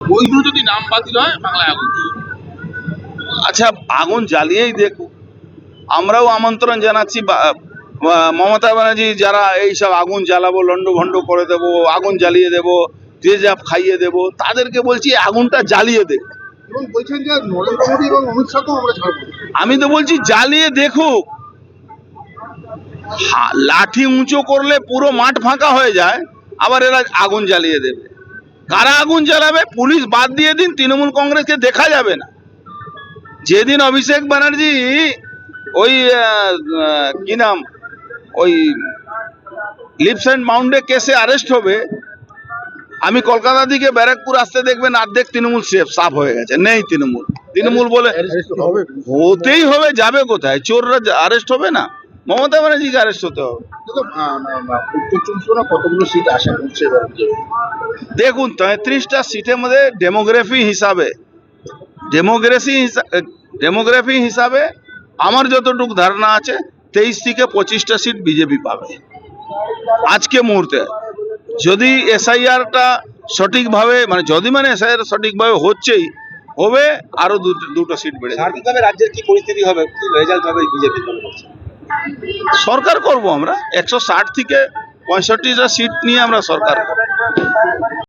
বৈধ যদি নাম বাতিল হয় বাংলায় আগুন আচ্ছা আগুন জ্বালিয়েই দেখুক আমরাও আমন্ত্রণ জানাচ্ছি মমতা ব্যানার্জি যারা এইসব আগুন জ্বালাবো লন্ড ভন্ড করে দেব আগুন জ্বালিয়ে দেব তেজাব খাইয়ে দেব তাদেরকে বলছি আগুনটা জ্বালিয়ে দে। আমি তো বলছি জ্বালিয়ে দেখুক লাঠি উঁচু করলে পুরো মাঠ ফাঁকা হয়ে যায় আবার এরা আগুন জ্বালিয়ে দেবে। কারা আগুন জ্বালাবে? পুলিশ বাদ দিয়ে দিন তৃণমূল কংগ্রেসকে দেখা যাবে না। যেদিন অভিষেক ব্যানার্জি ওই কি নাম? ওই লিপস অ্যান্ড মাউন্টে কেসে অ্যারেস্ট হবে। আমি কলকাতা থেকে ব্যারাকপুর আসতে দেখবেন অর্ধেক তৃণমূল সেফ সাফ হয়ে গেছে। নেই তৃণমূল। তৃণমূল বলে হবে। হতেই হবে যাবে কোথায়? চোররা আরেস্ট হবে না? মমতা ব্যানার্জিকে আরেস্ট হতে হবে। কতগুলো সিট আশা করছে দেখুন তেত্রিশটা সিটের মধ্যে ডেমোগ্রাফি হিসাবে ডেমোগ্রেসি ডেমোগ্রাফি হিসাবে আমার যতটুকু ধারণা আছে তেইশ থেকে পঁচিশটা সিট বিজেপি পাবে। আজকে মুহূর্তে যদি এসআইআরটা সঠিকভাবে মানে যদি মানে এসআইআর সঠিকভাবে হচ্ছেই হবে আরও দুটো দুটো সিট বেড়ে রাজ্যের কি পরিস্থিতি হবে কি রেজাল্ট হবে বিজেপি সরকার করব আমরা। একশো ষাট থেকে পঁয়ষট্টিটা সিট নিয়ে আমরা সরকার। করব